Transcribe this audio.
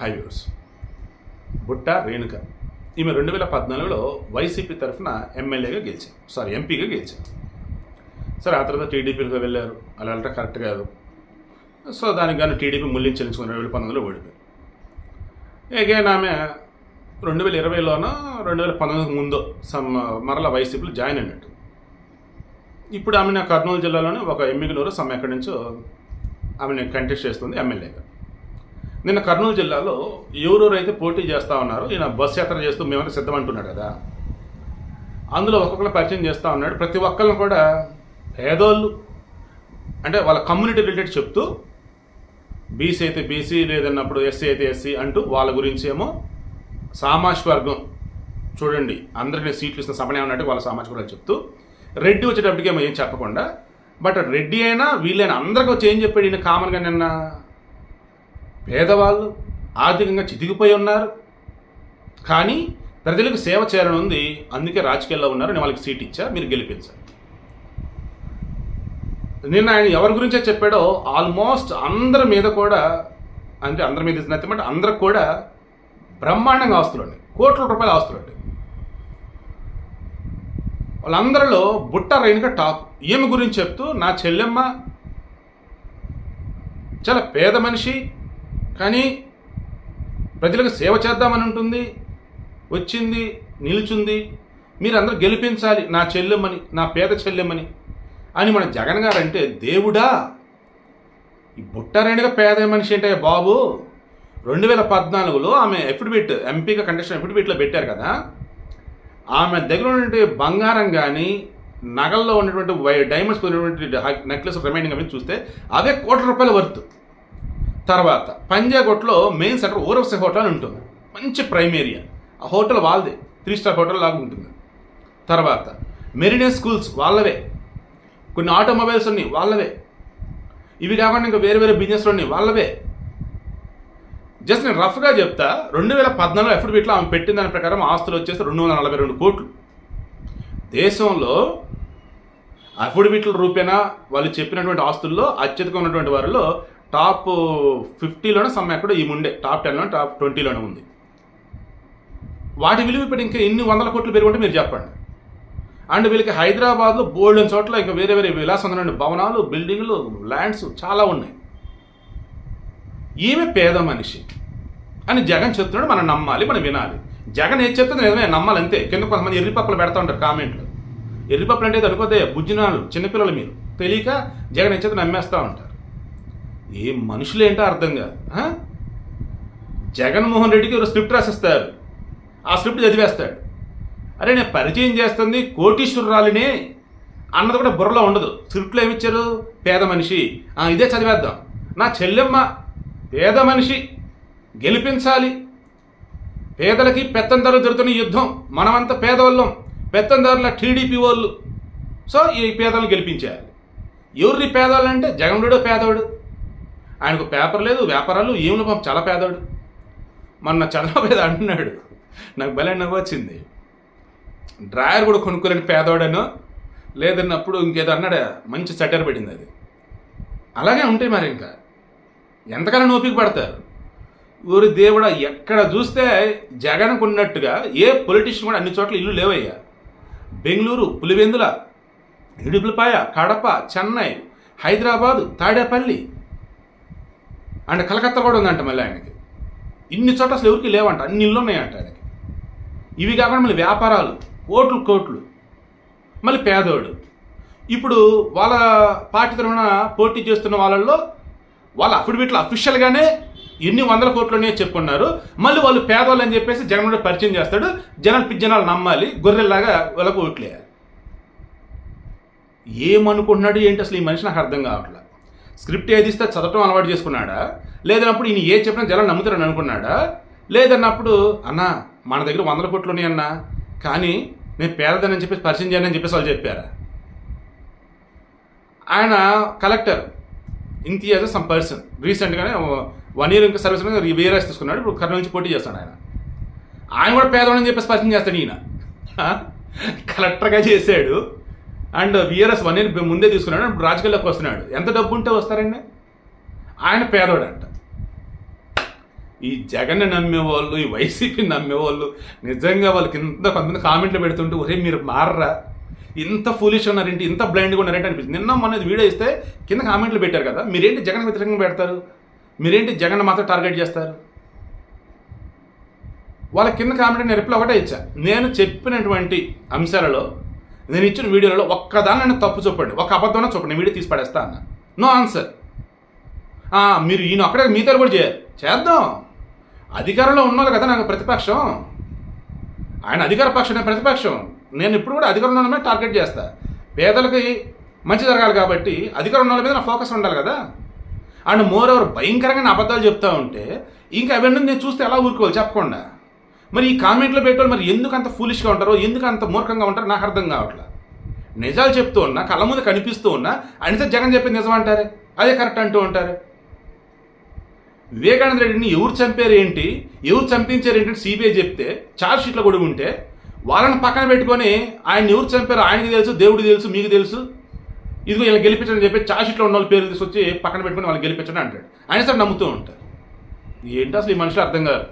Highways బుట్ట రేణుక. ఈమె రెండు వేల పద్నాలుగులో వైసీపీ తరఫున ఎమ్మెల్యేగా గెలిచారు. సారీ ఎంపీగా గెలిచారు. సరే ఆ తర్వాత టీడీపీలో వెళ్ళారు. అలా వెళ్ళటం కరెక్ట్ కాదు సో దానికి కానీ టీడీపీ మూల్యం చెల్లించుకుని రెండు వేల పంతొమ్మిదిలో ఓడిపోయింది అగైన్ ఆమె రెండు వేల ఇరవైలోనో రెండు వేల పంతొమ్మిదికి ముందో సమ్ మరలా వైసీపీలో జాయిన్ అయినట్టు. ఇప్పుడు ఆమె కర్నూలు జిల్లాలోనే ఒక ఎమ్మిగనూరు సమ్ ఎక్కడి నుంచో ఆమెను కంటెస్ట్ చేస్తుంది ఎమ్మెల్యేగా. నిన్న కర్నూలు జిల్లాలో ఎవరెవరు అయితే పోటీ చేస్తూ ఉన్నారో ఈయన బస్ యాత్ర చేస్తూ మేమైనా సిద్ధం అంటున్నాడు కదా. అందులో ఒక్కొక్కరు పరిచయం చేస్తూ ఉన్నాడు. ప్రతి ఒక్కరిని కూడా పేదోళ్ళు అంటే వాళ్ళ కమ్యూనిటీ రిలేటెడ్ చెప్తూ బీసీ అయితే బీసీ లేదన్నప్పుడు ఎస్సీ అయితే ఎస్సీ అంటూ వాళ్ళ గురించి ఏమో సామాజిక వర్గం చూడండి అందరికీ సీట్లు ఇస్తున్న సమయం ఉన్నట్టు వాళ్ళ సామాజిక వర్గాలు చెప్తూ రెడ్డి వచ్చేటప్పటికేమో ఏం చెప్పకుండా బట్ రెడ్డి అయినా వీళ్ళైనా అందరికీ వచ్చి ఏం చెప్పాడు ఈయన కామన్గా నిన్న? పేదవాళ్ళు ఆర్థికంగా చితికిపోయి ఉన్నారు. కానీ ప్రజలకు సేవ చేయాలని ఉంది. అందుకే రాజకీయాల్లో ఉన్నారు నేను వాళ్ళకి సీట్ ఇచ్చా మీరు గెలిపించారు నిన్న ఆయన ఎవరి గురించే చెప్పాడో ఆల్మోస్ట్ అందరి మీద కూడా అంటే అందరి మీద ఇచ్చినట్టు అందరికి కూడా బ్రహ్మాండంగా ఆస్తులండి కోట్ల రూపాయల ఆస్తులండి వాళ్ళందరిలో బుట్ట రైన్గా టాప్. ఈమె గురించి చెప్తూ నా చెల్లెమ్మ చాలా పేద మనిషి కానీ ప్రజలకు సేవ చేద్దామని ఉంటుంది వచ్చింది నిలుచుంది మీరందరూ గెలిపించాలి నా చెల్లెమ్మని నా పేద చెల్లెమ్మని అని మన జగన్ గారు అంటే దేవుడా? ఈ బుట్టారేణిగా పేద మనిషి అంటే బాబు రెండు వేల పద్నాలుగులో ఆమె ఎఫిడవిట్ ఎంపీగా కండిషన్ ఎఫిడవిట్లో పెట్టారు కదా ఆమె దగ్గర ఉన్నటువంటి బంగారం కానీ నగల్లో ఉన్నటువంటి డైమండ్స్ ఉన్నటువంటి నెక్లెస్ రిమైనింగ్ అవి చూస్తే అవే కోట్ల రూపాయల వర్త్. తర్వాత పంజాగుట్లో మెయిన్ సెంటర్ ఊరవసి హోటల్ అని ఉంటుంది. మంచి ప్రైమ్ ఏరియా. ఆ హోటల్ వాళ్ళదే. త్రీ స్టార్ హోటల్ లాగా ఉంటుంది. తర్వాత మెరినే స్కూల్స్ వాళ్ళవే. కొన్ని ఆటోమొబైల్స్ ఉన్నాయి వాళ్ళవే. ఇవి కాకుండా ఇంకా వేరే వేరే బిజినెస్లు ఉన్నాయి వాళ్ళవే. జస్ట్ నేను రఫ్గా చెప్తా రెండు వేల పద్నాలుగు ఎఫిడవిట్లో ఆమె పెట్టిన దాని ప్రకారం ఆస్తులు వచ్చేసి రెండు వందల నలభై రెండు కోట్లు. దేశంలో అఫిడవిట్ల రూపేణా వాళ్ళు చెప్పినటువంటి ఆస్తుల్లో అత్యధిక ఉన్నటువంటి వారిలో టాప్ ఫిఫ్టీలోనే సమ్ ఎక్కడో ఈ ముండే టాప్ టెన్లో టాప్ ట్వంటీలోనే ఉంది. వాటి విలువ ఇప్పుడు ఇంకా ఎన్ని వందల కోట్లు పెరుగుంటే మీరు చెప్పండి. అండ్ వీళ్ళకి హైదరాబాద్లో బోల్డెన్ చోట్ల ఇంకా వేరే వేరే విలాసమైన భవనాలు బిల్డింగ్లు ల్యాండ్స్ చాలా ఉన్నాయి. ఈమె పేద మనిషి అని జగన్ చెప్తున్నాడు మనం నమ్మాలి మనం వినాలి. జగన్ ఏం చెప్తుంది నిజమే నమ్మాలి అంతే కింద కొంతమంది ఎర్రిపప్పులు పెడతా ఉంటారు కామెంట్లు. ఎర్రిపప్పులు అంటే అనుకోతే బుజ్జినాలు చిన్నపిల్లలు మీరు. తెలియక జగన్ ఏం చెప్తే నమ్మేస్తూ ఉంటారు. ఏ మనుషులు ఏంటో అర్థం కాదు. జగన్మోహన్ రెడ్డికి ఒక స్క్రిప్ట్ రాసిస్తారు. ఆ స్క్రిప్ట్ చదివేస్తాడు. అరే నేను పరిచయం చేస్తుంది కోటీశ్వరరాలినే అన్నది కూడా బుర్రలో ఉండదు. స్క్రిప్ట్లో ఏమిచ్చారు పేద మనిషి. ఆ, ఇదే చదివేద్దాం. నా చెల్లెమ్మ పేద మనిషి. గెలిపించాలి. పేదలకి పెత్తందారులు జరుగుతున్న యుద్ధం. మనమంతా పేదవాళ్ళం. పెత్తందారుల టీడీపీ వాళ్ళు. సో ఈ పేదలను గెలిపించాలి. ఎవరి పేదవాళ్ళు అంటే జగన్రెడ్డి పేదవాడు. ఆయనకు పేపర్ లేదు వ్యాపారాలు ఏమి పాపం చాలా పేదవాడు మొన్న చంద్రబాబు ఏదో అంటున్నాడు నాకు భలే నవ్వొచ్చింది డ్రాయర్ కూడా కొనుక్కోలేని పేదవాడను లేదన్నప్పుడు ఇంకేదో అన్నాడు మంచి చట్టర్ పడింది అది. అలాగే ఉంటాయి మరి ఇంకా. ఎంతకాలం ఓపిక పడతారు. ఊరి దేవుడా ఎక్కడ చూస్తే జగన్కు ఉన్నట్టుగా ఏ పొలిటీషియన్ కూడా అన్ని చోట్ల ఇల్లు లేవయ్యా. బెంగళూరు పులివెందుల ఇడుపులపాయ కడప చెన్నై హైదరాబాదు తాడేపల్లి అండ్ కలకత్తా కూడా ఉందంట మళ్ళీ ఆయనకి. ఇన్ని చోట అసలు ఎవరికి లేవంట. అన్ని ఇల్లు ఉన్నాయంట ఆయనకి. ఇవి కాకుండా మళ్ళీ వ్యాపారాలు కోట్లు కోట్లు. మళ్ళీ పేదోడు. ఇప్పుడు వాళ్ళ పార్టీ తరఫున పోటీ చేస్తున్న వాళ్ళల్లో వాళ్ళ అఫిడవిట్లు అఫీషియల్గానే ఎన్ని వందల కోట్లునే చెప్పుకున్నారు. మళ్ళీ వాళ్ళు పేదవాళ్ళు అని చెప్పేసి జగన్మోహన్ పరిచయం చేస్తాడు. జనాలు పిచ్చి జనాలు నమ్మాలి. గొర్రెల్లాగా వాళ్ళకు ఓట్లేయాలి. ఏమనుకుంటున్నాడు ఏంటి అసలు ఈ మనిషి? నాకు అర్థం కావట్లేదు స్క్రిప్ట్ ఏది ఇస్తే చదవటం అలవాటు చేసుకున్నాడా? లేదన్నప్పుడు ఈయన ఏ చెప్పినా జనం నమ్ముతారని అనుకున్నాడా? లేదన్నప్పుడు అన్న మన దగ్గర వందల కోట్లు ఉన్నాయన్నా కానీ నేను పేదదని చెప్పేసి పరిచయం చేయనని చెప్పేసి వాళ్ళు చెప్పారా? ఆయన కలెక్టర్ ఇంతియాజ్ సమ్ పర్సన్ రీసెంట్గానే వన్ ఇయర్ ఇంకా సర్వీస్ వీఆర్ఎస్ తీసుకున్నాడు. ఇప్పుడు కర్నూలు నుంచి పోటీ చేస్తాడు ఆయన. ఆయన కూడా పేదవాడని చెప్పేసి పరిచయం చేస్తాడు ఈయన. కలెక్టర్గా చేశాడు. అండ్ విఆర్ఎస్ వన్ ఇయర్ ముందే తీసుకున్నాడు ఇప్పుడు రాజకీయాల్లోకి వస్తున్నాడు. ఎంత డబ్బు ఉంటే వస్తారండి? ఆయన పేదోడంట. ఈ జగన్ నమ్మేవాళ్ళు ఈ వైసీపీ నమ్మేవాళ్ళు నిజంగా వాళ్ళకి ఇంత కొంతమంది కామెంట్లు పెడుతుంటే ఒరే మీరు మారరా? ఇంత ఫూలిష్ ఉన్నారేంటి? ఇంత బ్లైండ్గా ఉన్నారేంటి? అనిపిస్తుంది. నిన్న మొన్న వీడియో ఇస్తే కింద కామెంట్లు పెట్టారు కదా మీరేంటి జగన్ వ్యతిరేకంగా పెడతారు? మీరేంటి జగన్ మాత్రం టార్గెట్ చేస్తారు? వాళ్ళ కింద కామెంట్ నేను రిప్లై ఒకటే ఇచ్చా. నేను చెప్పినటువంటి అంశాలలో నేను ఇచ్చిన వీడియోలలో ఒక్కదాన్ని నన్ను తప్పు చెప్పండి ఒక అబద్ధం చెప్పండి వీడియో తీసి పడేస్తా అన్న. No answer. మీరు ఈయన ఒక్కడే మీతో కూడా చేయాలి. చేద్దాం. అధికారంలో ఉన్నారు కదా నాకు ప్రతిపక్షం. ఆయన అధికార పక్షం నేను ప్రతిపక్షం. నేను ఇప్పుడు కూడా అధికారంలో ఉన్న మీద టార్గెట్ చేస్తా. పేదలకి మంచి జరగాలి కాబట్టి అధికారం ఉన్న మీద నా ఫోకస్ ఉండాలి కదా. అండ్ మోర్ ఓవర్ భయంకరంగా నా అబద్ధాలు చెప్తా ఉంటే ఇంకా అవన్నీ నేను చూస్తే ఎలా ఊరుకోవాలి? చెప్పకుండా. మరి ఈ కామెంట్లో పెట్టేవాళ్ళు మరి ఎందుకు అంత ఫూలిష్గా ఉంటారో ఎందుకు అంత మూర్ఖంగా ఉంటారో నాకు అర్థం కావట్లా. నిజాలు చెప్తూ ఉన్నా కళ్ళ ముందు కనిపిస్తూ ఉన్నా అనిత జగన్ చెప్పింది నిజం అంటారే అదే కరెక్ట్ అంటూ ఉంటారు? వివేకానంద రెడ్డిని ఎవరు చంపారు ఏంటి ఎవరు చంపించారు ఏంటి సిబిఐ చెప్తే చార్జ్ షీట్లో కూడా ఉంటే వాళ్ళని పక్కన పెట్టుకొని ఆయన ఎవరు చంపారు ఆయనకి తెలుసు దేవుడికి తెలుసు మీకు తెలుసు? ఇదిగో ఇలా గెలిపించని చెప్పి చార్జ్ షీట్లో ఉన్న వాళ్ళ పేర్లు తీసుకొచ్చి పక్కన పెట్టుకొని వాళ్ళు గెలిపించడం అంటాడు. ఆయన సార్ నమ్ముతూ ఉంటారు. ఏంటో అసలు ఈ మనుషులు అర్థం కాదు